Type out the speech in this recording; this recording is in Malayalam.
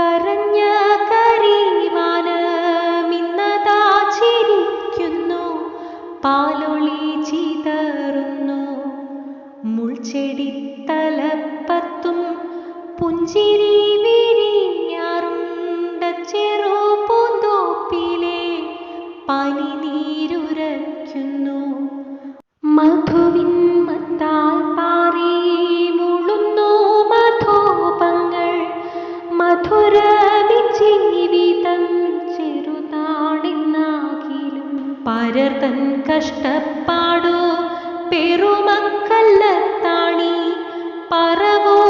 കരഞ്ഞ കരീവാനമിന്നതാ ചിരിക്കുന്നു. പാലൊളി ചിതറുന്നു. മുൾച്ചെടിത്തലപ്പത്തും പുഞ്ചിരി വിരിഞ്ഞാറുണ്ട. ചെറു പൂന്തോപ്പിലെ പനിനീരുരയ്ക്കുന്നു. മധുരമി ജീവിതം ചെറുതാണെന്നാകിലും പരതൻ കഷ്ടപ്പാടോ പെറു